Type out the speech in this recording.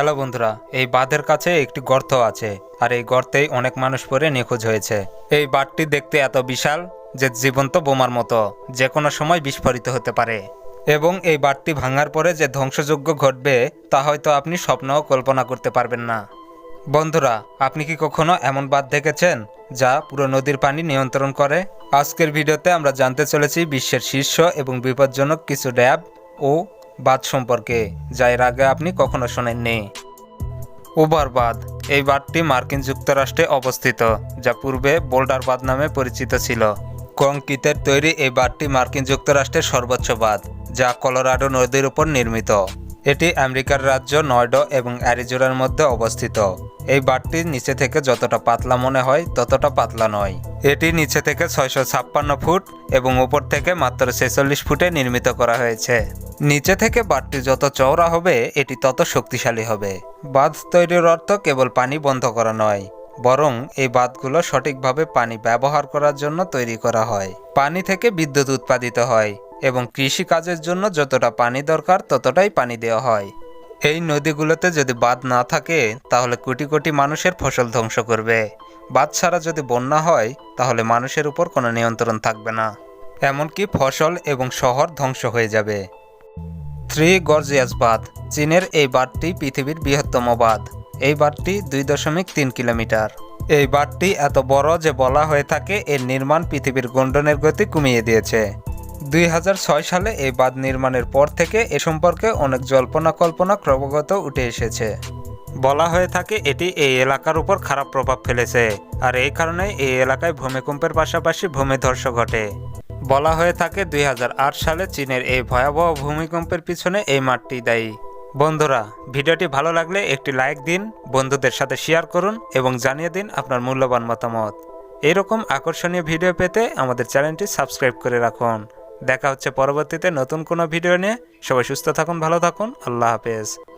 Hello বন্ধুরা, এই বাঁধের কাছে একটি গর্ত আছে, আর এই গর্তেই অনেক মানুষ পরে নিখোঁজ হয়েছে। এই বাঁধটি দেখতে এত বিশাল যে জীবন্ত বোমার মতো যে কোনো সময় বিস্ফোরিত হতে পারে। এবং এই বাঁধটি ভাঙার পরে যে ধ্বংসযজ্ঞ ঘটবে, তা হয়তো আপনি স্বপ্নও কল্পনা করতে পারবেন না। বন্ধুরা, আপনি কি কখনো এমন বাঁধ দেখেছেন, যা পুরো নদীর পানি নিয়ন্ত্রণ করে? আজকের ভিডিওতে আমরা জানতে চলেছি বিশ্বের শীর্ষ এবং বিপজ্জনক কিছু ড্যাব ও বাঁধ সম্পর্কে যা এর আগে আপনি কখনো শোনেননি। উবার বাঁধ এই বাঁধটি মার্কিন যুক্তরাষ্ট্রে অবস্থিত, যা পূর্বে বোল্ডার নামে পরিচিত ছিল। কংক্রিটের তৈরি এই বাঁধটি মার্কিন যুক্তরাষ্ট্রের সর্বোচ্চ বাঁধ যা কলোরাডো নদীর উপর নির্মিত। এটি আমেরিকার রাজ্য নয়ডো এবং অ্যারিজোনার মধ্যে অবস্থিত। এই বাঁধটি নিচে থেকে যতটা পাতলা মনে হয়, ততটা পাতলা নয়। এটি নিচে থেকে ছয়শো ছাপ্পান্ন ফুট এবং উপর থেকে মাত্র ছেচল্লিশ ফুটে নির্মিত করা হয়েছে। নিচে থেকে বাঁধটি যত চওড়া হবে, এটি তত শক্তিশালী হবে। বাঁধ তৈরির অর্থ কেবল পানি বন্ধ করা নয়, বরং এই বাঁধগুলো সঠিকভাবে পানি ব্যবহার করার জন্য তৈরি করা হয়। পানি থেকে বিদ্যুৎ উৎপাদিত হয় এবং কৃষি কাজের জন্য যতটা পানি দরকার, ততটাই পানি দেওয়া হয়। এই নদীগুলোতে যদি বাঁধ না থাকে, তাহলে কোটি কোটি মানুষের ফসল ধ্বংস করবে। বাঁধ ছাড়া যদি বন্যা হয়, তাহলে মানুষের উপর কোনো নিয়ন্ত্রণ থাকবে না। এমনকি ফসল এবং শহর ধ্বংস হয়ে যাবে। থ্রি গর্জিয়াস বাঁধ, চীনের এই বাঁধটি পৃথিবীর বৃহত্তম বাঁধ। এই বাঁধটি দুই দশমিক তিন কিলোমিটার। এই বাঁধটি এত বড় যে বলা হয়ে থাকে, এর নির্মাণ পৃথিবীর গন্ডনের গতি কমিয়ে দিয়েছে। দুই হাজার ছয় সালে এই বাঁধ নির্মাণের পর থেকে এ সম্পর্কে অনেক জল্পনা কল্পনা ক্রমাগত উঠে এসেছে। বলা হয়ে থাকে এটি এই এলাকার উপর খারাপ প্রভাব ফেলেছে আর এই কারণে এই এলাকায় ভূমিকম্পের পাশাপাশি ভূমিধর্ষ ঘটে। বলা হয়ে থাকে দুই হাজার আট সালে চীনের এই ভয়াবহ ভূমিকম্পের পিছনে এই মাঠটি দায়ী। বন্ধুরা, ভিডিওটি ভালো লাগলে একটি লাইক দিন, বন্ধুদের সাথে শেয়ার করুন এবং জানিয়ে দিন আপনার মূল্যবান মতামত। এরকম আকর্ষণীয় ভিডিও পেতে আমাদের চ্যানেলটি সাবস্ক্রাইব করে রাখুন। দেখা হচ্ছে পরবর্তীতে নতুন কোনো ভিডিও নিয়ে। সবাই সুস্থ থাকুন ভালো থাকুন। আল্লাহ হাফেজ।